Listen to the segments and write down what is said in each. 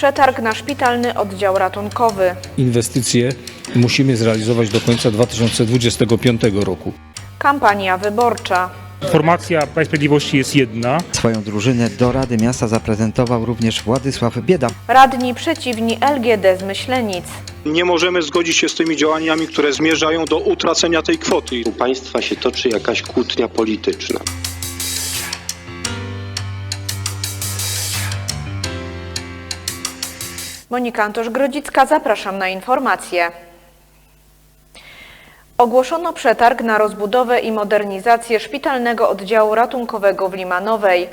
Przetarg na szpitalny oddział ratunkowy. Inwestycje musimy zrealizować do końca 2025 roku. Kampania wyborcza. Formacja Prawa i Sprawiedliwości jest jedna. Swoją drużynę do Rady Miasta zaprezentował również Władysław Bieda. Radni przeciwni LGD z Myślenic. Nie możemy zgodzić się z tymi działaniami, które zmierzają do utracenia tej kwoty. U państwa się toczy jakaś kłótnia polityczna. Monika Antosz-Grodzicka, zapraszam na informacje. Ogłoszono przetarg na rozbudowę i modernizację szpitalnego oddziału ratunkowego w Limanowej.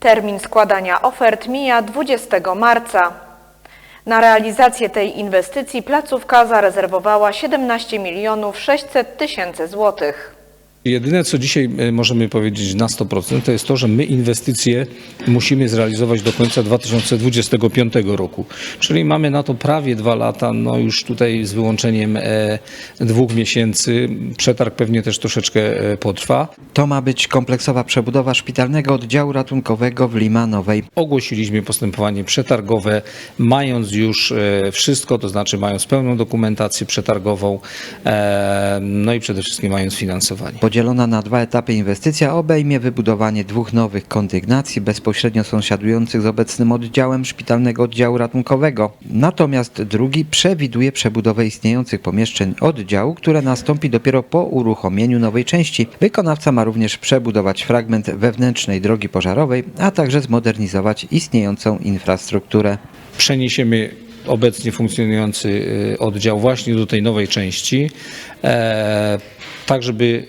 Termin składania ofert mija 20 marca. Na realizację tej inwestycji placówka zarezerwowała 17 milionów 600 tysięcy złotych. Jedyne, co dzisiaj e, możemy powiedzieć na 100%, to jest to, że my inwestycje musimy zrealizować do końca 2025 roku. Czyli mamy na to prawie dwa lata, no już tutaj z wyłączeniem e, dwóch miesięcy. Przetarg pewnie też troszeczkę e, potrwa. To ma być kompleksowa przebudowa szpitalnego oddziału ratunkowego w Limanowej. Ogłosiliśmy postępowanie przetargowe, mając już wszystko, to znaczy mając pełną dokumentację przetargową, no i przede wszystkim mając finansowanie. Podzielona na dwa etapy inwestycja obejmie wybudowanie dwóch nowych kondygnacji bezpośrednio sąsiadujących z obecnym oddziałem szpitalnego oddziału ratunkowego. Natomiast drugi przewiduje przebudowę istniejących pomieszczeń oddziału, które nastąpi dopiero po uruchomieniu nowej części. Wykonawca ma również przebudować fragment wewnętrznej drogi pożarowej, a także zmodernizować istniejącą infrastrukturę. przeniesiemy obecnie funkcjonujący y, oddział właśnie do tej nowej części, e, tak żeby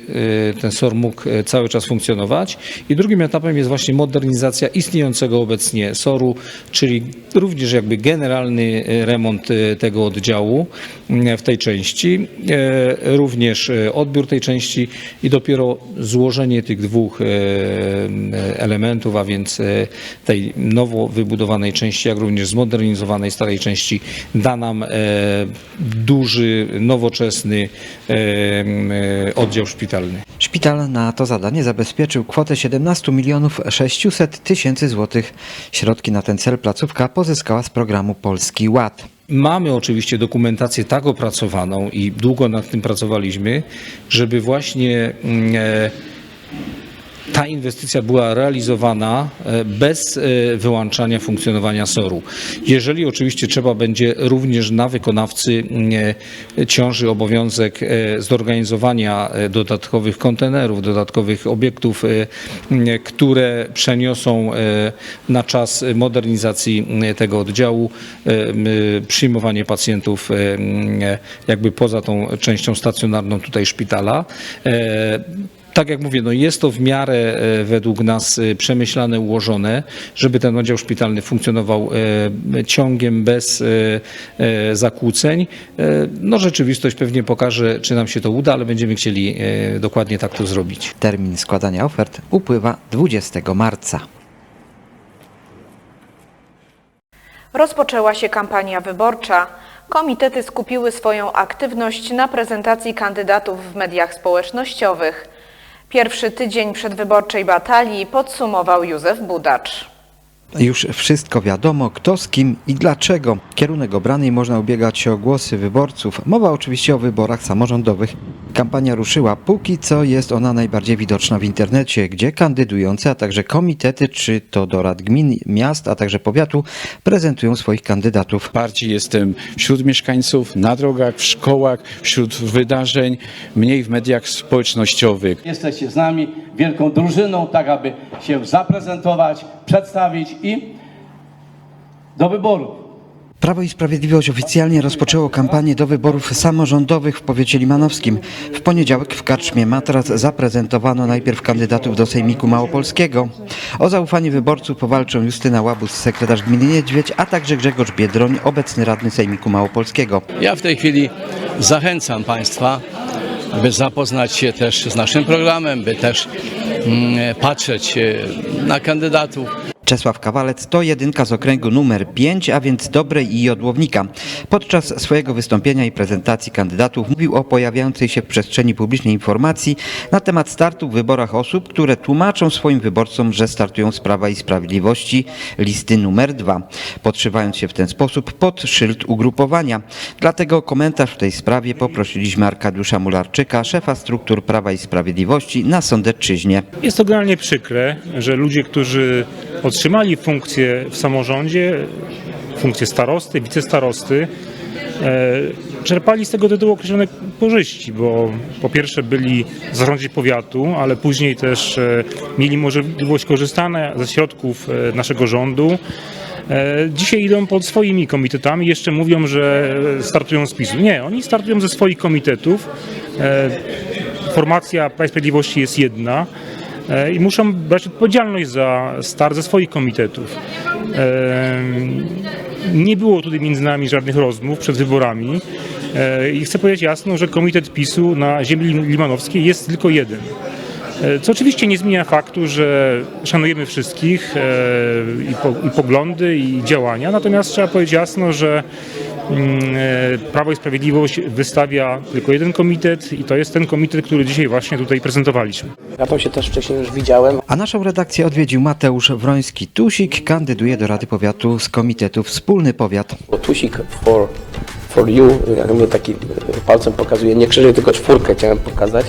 y, ten SOR mógł e, cały czas funkcjonować. I drugim etapem jest właśnie modernizacja istniejącego obecnie SOR-u, czyli również jakby generalny e, remont e, tego oddziału m, w tej części, e, również e, odbiór tej części i dopiero złożenie tych dwóch e, elementów, a więc e, tej nowo wybudowanej części, jak również zmodernizowanej starej części da nam e, duży, nowoczesny e, e, oddział szpitalny. Szpital na to zadanie zabezpieczył kwotę 17 milionów 600 tysięcy złotych. Środki na ten cel placówka pozyskała z programu Polski Ład. Mamy oczywiście dokumentację tak opracowaną i długo nad tym pracowaliśmy, żeby właśnie mm, e, ta inwestycja była realizowana e, bez e, wyłączania funkcjonowania SOR-u. Jeżeli oczywiście trzeba będzie również na wykonawcy mm, e, ciąży obowiązek zorganizowania dodatkowych kontenerów, dodatkowych obiektów, e, m, które przeniosą na czas modernizacji m, tego oddziału przyjmowanie pacjentów jakby poza tą częścią stacjonarną tutaj szpitala. Tak jak mówię, no jest to w miarę e, według nas e, przemyślane, ułożone, żeby ten oddział szpitalny funkcjonował e, ciągiem bez zakłóceń. No rzeczywistość pewnie pokaże, czy nam się to uda, ale będziemy chcieli dokładnie tak to zrobić. Termin składania ofert upływa 20 marca. Rozpoczęła się kampania wyborcza. Komitety skupiły swoją aktywność na prezentacji kandydatów w mediach społecznościowych. Pierwszy tydzień przedwyborczej batalii podsumował Józef Budacz. Już wszystko wiadomo, kto z kim i dlaczego. Kierunek obrany i można ubiegać się o głosy wyborców. Mowa oczywiście o wyborach samorządowych. Kampania ruszyła, póki co jest ona najbardziej widoczna w internecie, gdzie kandydujący, a także komitety, czy to do rad gmin, miast, a także powiatu, prezentują swoich kandydatów. Bardziej jestem wśród mieszkańców, na drogach, w szkołach, wśród wydarzeń, mniej w mediach społecznościowych. Jesteście z nami wielką drużyną, tak aby się zaprezentować, przedstawić i do wyboru. Prawo i Sprawiedliwość oficjalnie rozpoczęło kampanię do wyborów samorządowych w powiecie limanowskim. W poniedziałek w karczmie Matras zaprezentowano najpierw kandydatów do Sejmiku Małopolskiego. O zaufanie wyborców powalczą Justyna Łabus, sekretarz gminy Niedźwiedź, a także Grzegorz Biedroń, obecny radny Sejmiku Małopolskiego. Ja w tej chwili zachęcam Państwa, by zapoznać się też z naszym programem, by też mm, patrzeć e, na kandydatów. Czesław Kawalec to jedynka z okręgu numer 5, a więc Dobrej i Jodłownika. Podczas swojego wystąpienia i prezentacji kandydatów mówił o pojawiającej się w przestrzeni publicznej informacji na temat startu w wyborach osób, które tłumaczą swoim wyborcom, że startują z Prawa i Sprawiedliwości listy numer 2, podszywając się w ten sposób pod szyld ugrupowania. Dlatego komentarz w tej sprawie poprosiliśmy Arkadiusza Mularczyka, szefa struktur Prawa i Sprawiedliwości na Sądecczyźnie. Jest to generalnie przykre, że ludzie, którzy otrzymali funkcję w samorządzie, funkcję starosty, wicestarosty, e, czerpali z tego tytułu określone korzyści, bo po pierwsze byli w zarządzie powiatu, ale później też e, mieli możliwość korzystania ze środków e, naszego rządu. Dzisiaj idą pod swoimi komitetami, jeszcze mówią, że startują z PiSu. Nie, oni startują ze swoich komitetów. Formacja Prawa Sprawiedliwości jest jedna i muszą brać odpowiedzialność za start ze swoich komitetów. E, Nie było tutaj między nami żadnych rozmów przed wyborami e, i chcę powiedzieć jasno, że komitet PiSu na ziemi limanowskiej jest tylko jeden. E, Co oczywiście nie zmienia faktu, że szanujemy wszystkich e, i, po, i poglądy, i działania, natomiast trzeba powiedzieć jasno, że mm, e, Prawo i Sprawiedliwość wystawia tylko jeden komitet i to jest ten komitet, który dzisiaj właśnie tutaj prezentowaliśmy. Ja to się też wcześniej już widziałem. A naszą redakcję odwiedził Mateusz Wroński-Tusik, kandyduje do Rady Powiatu z Komitetu Wspólny Powiat. Tusik for, for you, jak mnie taki e, palcem pokazuje, nie krzyżyk, tylko czwórkę chciałem pokazać.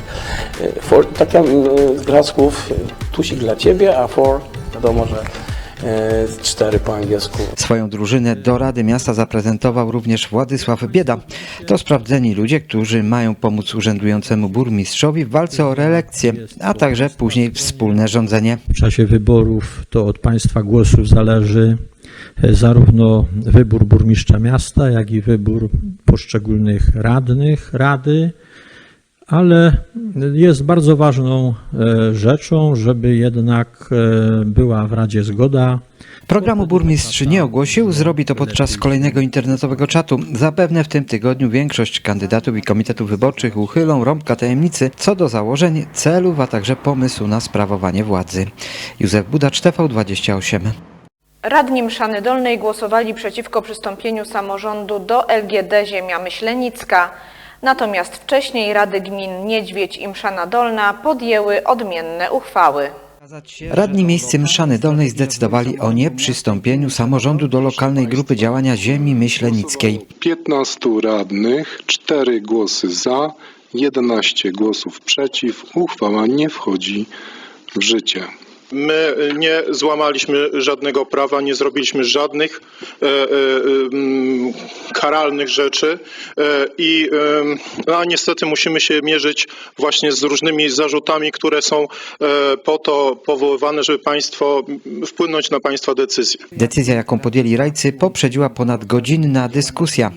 E, For, taka mm, gra słów, e, Tusik dla ciebie, a for, wiadomo, że e, cztery po angielsku. Swoją drużynę do Rady Miasta zaprezentował również Władysław Bieda. To sprawdzeni ludzie, którzy mają pomóc urzędującemu burmistrzowi w walce o reelekcję, a także później wspólne rządzenie. W czasie wyborów to od Państwa głosów zależy e, zarówno wybór burmistrza miasta, jak i wybór poszczególnych radnych rady, ale jest bardzo ważną e, rzeczą, żeby jednak e, była w Radzie zgoda Programu burmistrz nie ogłosił, zrobi to podczas kolejnego internetowego czatu. Zapewne w tym tygodniu większość kandydatów i komitetów wyborczych uchylą rąbka tajemnicy co do założeń, celów, a także pomysłu na sprawowanie władzy. Józef Budacz, TV28. Radni Mszany Dolnej głosowali przeciwko przystąpieniu samorządu do LGD Ziemia Myślenicka. Natomiast wcześniej Rady Gmin Niedźwiedź i Mszana Dolna podjęły odmienne uchwały. Radni miejscy Mszany Dolnej zdecydowali o nieprzystąpieniu samorządu do lokalnej grupy działania ziemi myślenickiej. 15 radnych, 4 głosy za, 11 głosów przeciw. Uchwała nie wchodzi w życie. My nie złamaliśmy żadnego prawa, nie zrobiliśmy żadnych e, e, em, karalnych rzeczy e, i em, a niestety musimy się mierzyć właśnie z różnymi zarzutami, które są e, po to powoływane, żeby państwo wpłynąć na państwa decyzje. Decyzja, jaką podjęli rajcy, poprzedziła ponad godzinna dyskusja.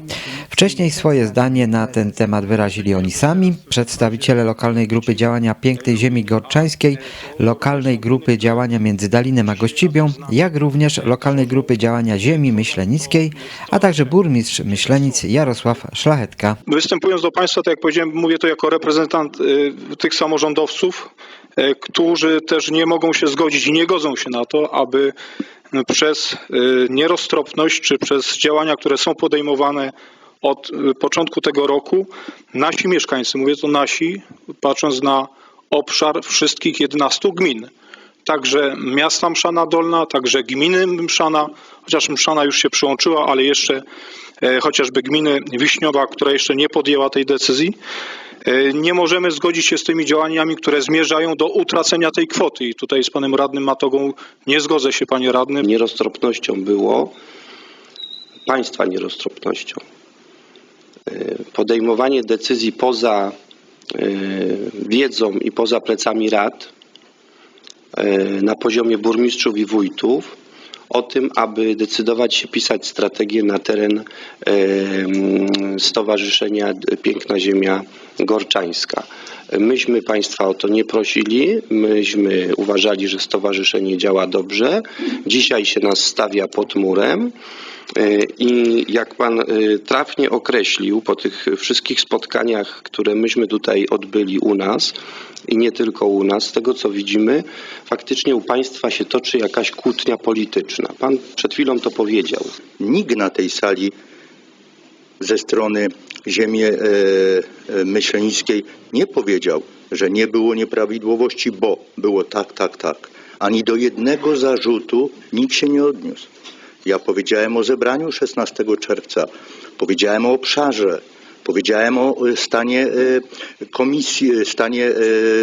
Wcześniej swoje zdanie na ten temat wyrazili oni sami, przedstawiciele lokalnej grupy działania Pięknej Ziemi Gorczańskiej, lokalnej grupy działania między Dalinem a Gościbią, jak również lokalnej grupy działania Ziemi Myślenickiej, a także burmistrz Myślenic Jarosław Szlachetka. Występując do Państwa, tak jak powiedziałem, mówię to jako reprezentant y, tych samorządowców, y, którzy też nie mogą się zgodzić i nie godzą się na to, aby y, przez nieroztropność czy przez działania, które są podejmowane od y, początku tego roku, nasi mieszkańcy, mówię to nasi, patrząc na obszar wszystkich 11 gmin, także miasta Mszana Dolna, także gminy Mszana, chociaż Mszana już się przyłączyła, ale jeszcze e, chociażby gminy Wiśniowa, która jeszcze nie podjęła tej decyzji. E, Nie możemy zgodzić się z tymi działaniami, które zmierzają do utracenia tej kwoty. I tutaj z panem radnym Matogą nie zgodzę się, panie radny. Nieroztropnością było, państwa nieroztropnością, podejmowanie decyzji poza y, wiedzą i poza plecami rad y, na poziomie burmistrzów i wójtów o tym, aby decydować się pisać strategię na teren mm, Stowarzyszenia Piękna Ziemia Gorczańska. Myśmy Państwa o to nie prosili, myśmy uważali, że stowarzyszenie działa dobrze. Dzisiaj się nas stawia pod murem. E, I jak Pan e, trafnie określił po tych wszystkich spotkaniach, które myśmy tutaj odbyli u nas i nie tylko u nas, z tego co widzimy, faktycznie u Państwa się toczy jakaś kłótnia polityczna. Pan przed chwilą to powiedział. Nikt na tej sali ze strony ziemi e, e, myślenickiej nie powiedział, że nie było nieprawidłowości, bo było tak, tak, tak. Ani do jednego zarzutu nikt się nie odniósł. Ja powiedziałem o zebraniu 16 czerwca, powiedziałem o obszarze, powiedziałem o e, stanie komisji, stanie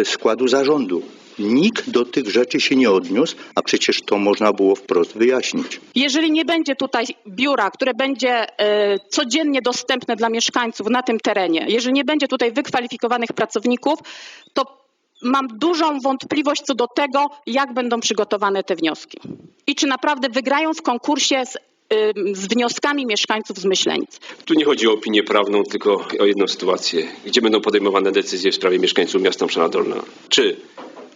składu zarządu. Nikt do tych rzeczy się nie odniósł, a przecież to można było wprost wyjaśnić. Jeżeli nie będzie tutaj biura, które będzie e, codziennie dostępne dla mieszkańców na tym terenie, jeżeli nie będzie tutaj wykwalifikowanych pracowników, to mam dużą wątpliwość co do tego, jak będą przygotowane te wnioski. I czy naprawdę wygrają w konkursie z, ym, z wnioskami mieszkańców z Myślenic. Tu nie chodzi o opinię prawną, tylko o jedną sytuację. Gdzie będą podejmowane decyzje w sprawie mieszkańców miasta Mszana Dolna? Czy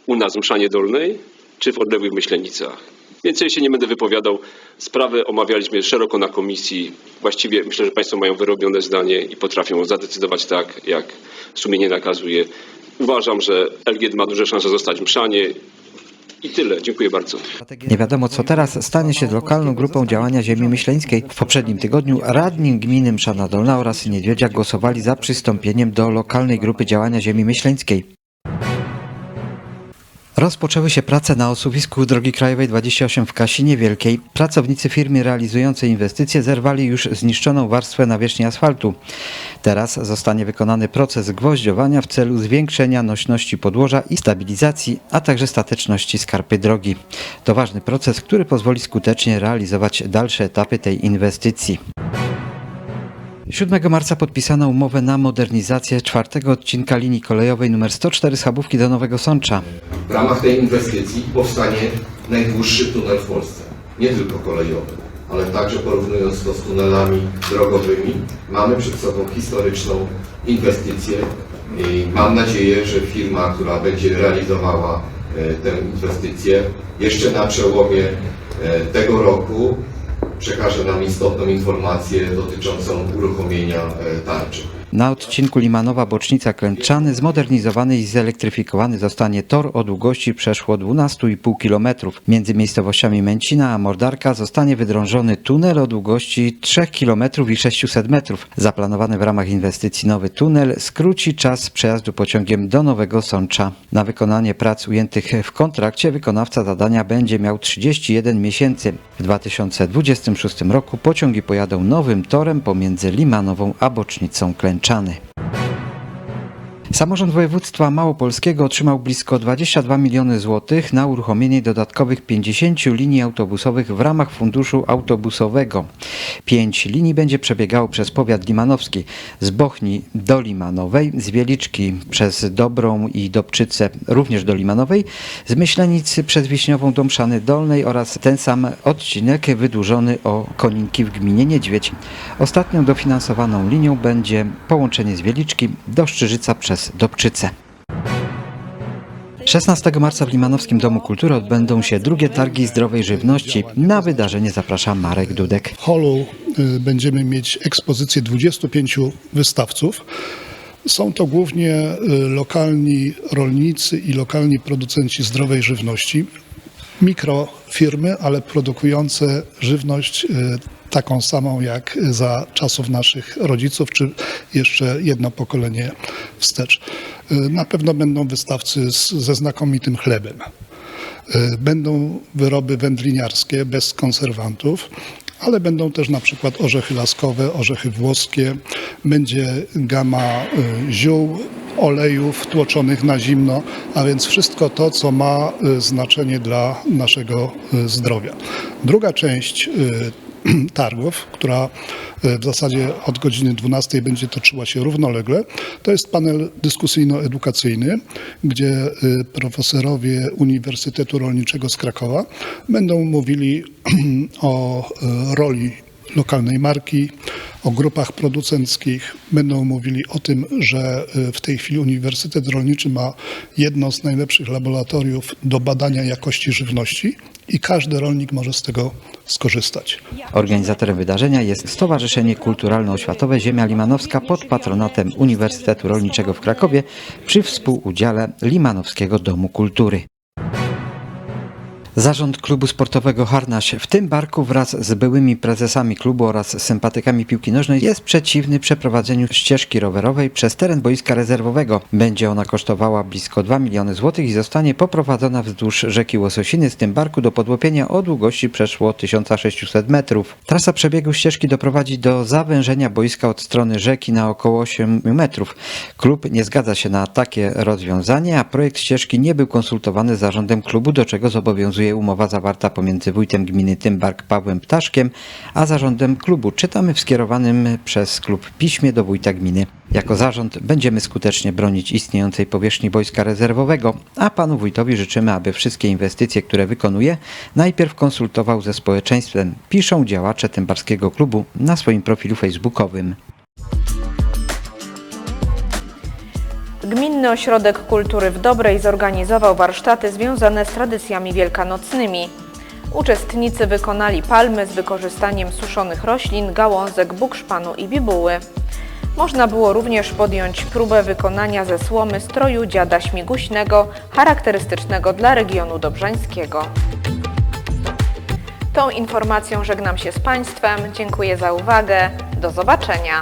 u nas w Mszanie Dolnej, czy w odległych Myślenicach? Więcej się nie będę wypowiadał. Sprawę omawialiśmy szeroko na komisji. Właściwie myślę, że Państwo mają wyrobione zdanie i potrafią zadecydować tak, jak sumienie nakazuje. Uważam, że LGD ma duże szanse zostać w Mszanie. I tyle. Dziękuję bardzo. Nie wiadomo co teraz stanie się z lokalną grupą działania ziemi myśleńskiej. W poprzednim tygodniu radni gminy Mszana Dolna oraz Niedźwiedzia głosowali za przystąpieniem do lokalnej grupy działania ziemi myśleńskiej. Rozpoczęły się prace na osuwisku drogi krajowej 28 w Kasinie Wielkiej. Pracownicy firmy realizującej inwestycje zerwali już zniszczoną warstwę nawierzchni asfaltu. Teraz zostanie wykonany proces gwoździowania w celu zwiększenia nośności podłoża i stabilizacji, a także stateczności skarpy drogi. To ważny proces, który pozwoli skutecznie realizować dalsze etapy tej inwestycji. 7 marca podpisano umowę na modernizację czwartego odcinka linii kolejowej nr 104 z Chabówki do Nowego Sącza. W ramach tej inwestycji powstanie najdłuższy tunel w Polsce. Nie tylko kolejowy, ale także porównując to z tunelami drogowymi, mamy przed sobą historyczną inwestycję i mam nadzieję, że firma, która będzie realizowała e, tę inwestycję jeszcze na przełomie e, tego roku przekaże nam istotną informację dotyczącą uruchomienia e, tarczy. Na odcinku Limanowa Bocznica Klęczany zmodernizowany i zelektryfikowany zostanie tor o długości przeszło 12,5 km. Między miejscowościami Męcina a Mordarka zostanie wydrążony tunel o długości 3 km i 600 metrów. Zaplanowany w ramach inwestycji nowy tunel skróci czas przejazdu pociągiem do Nowego Sącza. Na wykonanie prac ujętych w kontrakcie wykonawca zadania będzie miał 31 miesięcy. W 2026 roku pociągi pojadą nowym torem pomiędzy Limanową a Bocznicą Klęczany. Samorząd województwa małopolskiego otrzymał blisko 22 miliony złotych na uruchomienie dodatkowych 50 linii autobusowych w ramach funduszu autobusowego. Pięć linii będzie przebiegało przez powiat limanowski z Bochni do Limanowej, z Wieliczki przez Dobrą i Dobczycę również do Limanowej, z Myślenicy przez Wiśniową do Mszany Dolnej oraz ten sam odcinek wydłużony o Koninki w gminie Niedźwiedź. Ostatnią dofinansowaną linią będzie połączenie z Wieliczki do Szczyżyca przez Dobczycę. 16 marca w Limanowskim Domu Kultury odbędą się drugie targi zdrowej żywności. Na wydarzenie zaprasza Marek Dudek. W holu y, będziemy mieć ekspozycję 25 wystawców. Są to głównie y, lokalni rolnicy i lokalni producenci zdrowej żywności. Mikrofirmy, ale produkujące żywność y, taką samą jak za czasów naszych rodziców, czy jeszcze jedno pokolenie wstecz. Na pewno będą wystawcy z, ze znakomitym chlebem. Będą wyroby wędliniarskie bez konserwantów, ale będą też na przykład orzechy laskowe, orzechy włoskie, będzie gama y, ziół, olejów tłoczonych na zimno, a więc wszystko to, co ma y, znaczenie dla naszego y, zdrowia. Druga część targów, która y, w zasadzie od godziny 12 będzie toczyła się równolegle. To jest panel dyskusyjno-edukacyjny, gdzie y, profesorowie Uniwersytetu Rolniczego z Krakowa będą mówili o y, roli lokalnej marki, o grupach producenckich. Będą mówili o tym, że w tej chwili Uniwersytet Rolniczy ma jedno z najlepszych laboratoriów do badania jakości żywności i każdy rolnik może z tego skorzystać. Organizatorem wydarzenia jest Stowarzyszenie Kulturalno-Oświatowe Ziemia Limanowska pod patronatem Uniwersytetu Rolniczego w Krakowie przy współudziale Limanowskiego Domu Kultury. Zarząd klubu sportowego Harnaś w tym barku wraz z byłymi prezesami klubu oraz sympatykami piłki nożnej jest przeciwny przeprowadzeniu ścieżki rowerowej przez teren boiska rezerwowego. Będzie ona kosztowała blisko 2 miliony złotych i zostanie poprowadzona wzdłuż rzeki Łososiny z tym barku do podłopienia o długości przeszło 1600 metrów. Trasa przebiegu ścieżki doprowadzi do zawężenia boiska od strony rzeki na około 8 metrów. Klub nie zgadza się na takie rozwiązanie, a projekt ścieżki nie był konsultowany z zarządem klubu, do czego zobowiązuje umowa zawarta pomiędzy wójtem gminy Tymbark Pawłem Ptaszkiem, a zarządem klubu. Czytamy w skierowanym przez klub piśmie do wójta gminy. Jako zarząd będziemy skutecznie bronić istniejącej powierzchni wojska rezerwowego, a panu wójtowi życzymy, aby wszystkie inwestycje, które wykonuje, najpierw konsultował ze społeczeństwem, piszą działacze Tymbarskiego Klubu na swoim profilu facebookowym. Gminny Ośrodek Kultury w Dobrej zorganizował warsztaty związane z tradycjami wielkanocnymi. Uczestnicy wykonali palmy z wykorzystaniem suszonych roślin, gałązek, bukszpanu i bibuły. Można było również podjąć próbę wykonania ze słomy stroju dziada śmiguśnego, charakterystycznego dla regionu dobrzańskiego. Tą informacją żegnam się z Państwem. Dziękuję za uwagę. Do zobaczenia.